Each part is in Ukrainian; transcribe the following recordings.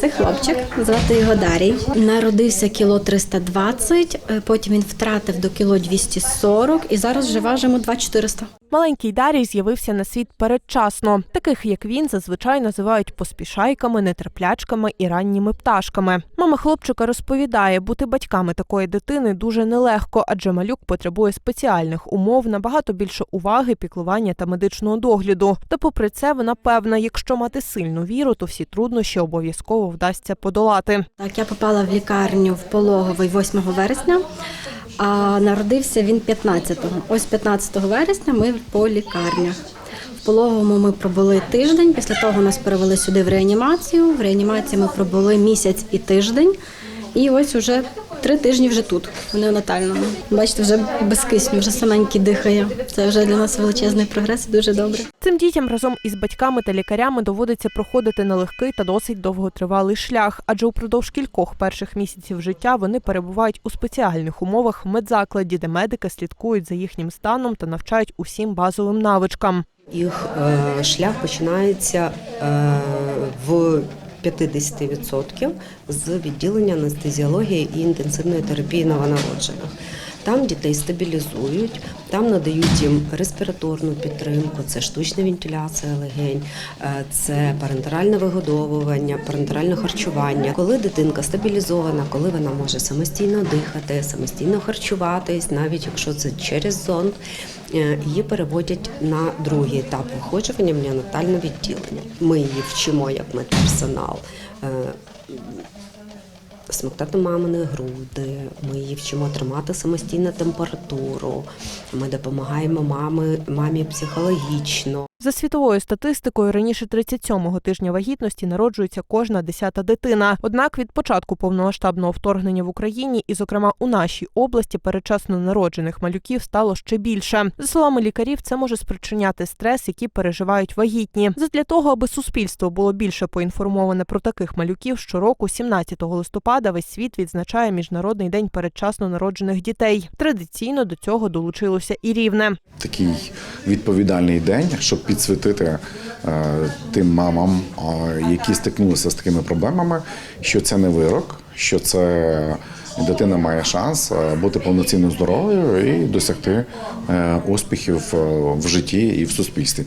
Це хлопчик, звати його Дарій. Народився кіло 320, е, потім він втратив до кіло 240 і зараз вже важимо 2400. Маленький Дарій з'явився на світ передчасно. Таких як він зазвичай називають поспішайками, нетерплячками і ранніми пташками. Мама хлопчика розповідає, бути батьками такої дитини дуже нелегко, адже малюк потребує спеціальних умов, набагато більше уваги, піклування та медичного догляду. Та попри це, вона певна, якщо мати сильну віру, то всі труднощі обов'язково вдасться подолати. Так, я попала в лікарню в пологовий 8 вересня, а народився він 15-го. Ось 15 вересня ми по лікарнях. В пологовому ми пробули тиждень. Після того нас перевели сюди в реанімацію. В реанімації ми пробули місяць і тиждень. І ось уже три тижні вже тут, в неонатальному. Бачите, вже без кисню, вже саменький дихає. Це вже для нас величезний прогрес і дуже добре. Цим дітям разом із батьками та лікарями доводиться проходити нелегкий та досить довготривалий шлях, адже упродовж кількох перших місяців життя вони перебувають у спеціальних умовах в медзакладі, де медики слідкують за їхнім станом та навчають усім базовим навичкам. Їх е, шлях починається е, в 50% з відділення анестезіології і інтенсивної терапії новонароджених. Там дітей стабілізують, там надають їм респіраторну підтримку, це штучна вентиляція легень, е, це парентеральне вигодовування, парентеральне харчування. Коли дитинка стабілізована, коли вона може самостійно дихати, самостійно харчуватись, навіть якщо це через зонд, її переводять на другий етап виходжування в неонатальне відділення. Ми її вчимо як медперсонал. е, Смоктати мамини груди, ми її вчимо тримати самостійну температуру. Ми допомагаємо мамі, мамі психологічно. За світовою статистикою, раніше 37-го тижня вагітності народжується кожна десята дитина. Однак від початку повномасштабного вторгнення в Україні, і, зокрема, у нашій області передчасно народжених малюків стало ще більше. За словами лікарів, це може спричиняти стрес, який переживають вагітні. Задля того, аби суспільство було більше поінформоване про таких малюків, щороку, 17 листопада, весь світ відзначає міжнародний день передчасно народжених дітей. Традиційно до цього долучилося і рівне. такий відповідальний день, щоб підсвітити е, тим мамам, е, які стикнулися з такими проблемами, що це не вирок, що це дитина має шанс е, бути повноцінно здоровою і досягти успіхів в житті і в суспільстві.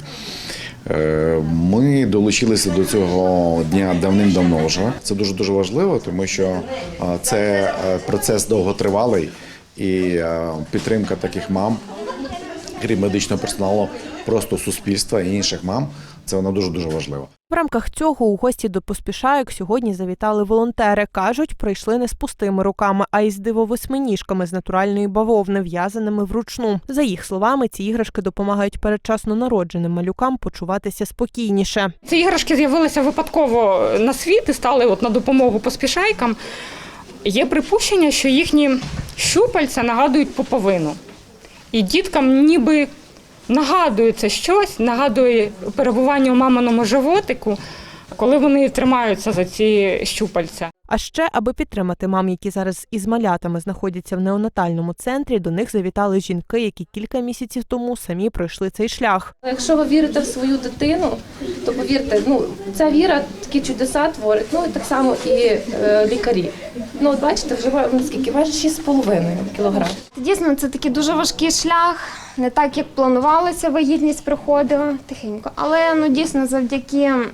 Ми долучилися до цього дня давним-давно вже. Це дуже дуже важливо, тому що це процес довготривалий і підтримка таких мам крім медичного персоналу, просто суспільства і інших мам. Це вона дуже дуже важлива. В рамках цього у гості до поспішайок сьогодні завітали волонтери. кажуть, прийшли не з пустими руками, а із дивовосьминіжками з натуральної бавовни, в'язаними вручну. За їх словами, ці іграшки допомагають передчасно народженим малюкам почуватися спокійніше. Ці іграшки з'явилися випадково на світ і стали от на допомогу поспішайкам. Є припущення, що їхні щупальця нагадують поповину. І діткам ніби нагадується щось, нагадує перебування у маминому животику, коли вони тримаються за ці щупальця. А ще, аби підтримати мам, які зараз із малятами знаходяться в неонатальному центрі, до них завітали жінки, які кілька місяців тому самі пройшли цей шлях. Якщо ви вірите в свою дитину, то повірте, ну ця віра такі чудеса творить. Ну і так само і е, лікарі. Ну от бачите, вже ну, скільки важить 6,5 кілограм. Дійсно, це такий дуже важкий шлях, не так, як планувалося, вагітність проходила тихенько. Але ну дійсно завдяки м,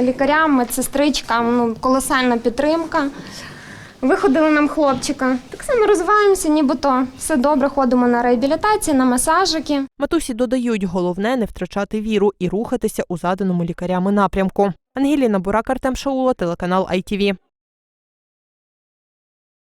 лікарям, медсестричкам, ну колосальна підтримка. Виходили нам хлопчика. Так само розвиваємося, нібито все добре, ходимо на реабілітації, на масажики. Матусі додають, головне не втрачати віру і рухатися у заданому лікарями напрямку. Ангеліна Бурак, Артем Шаула, телеканал ITV.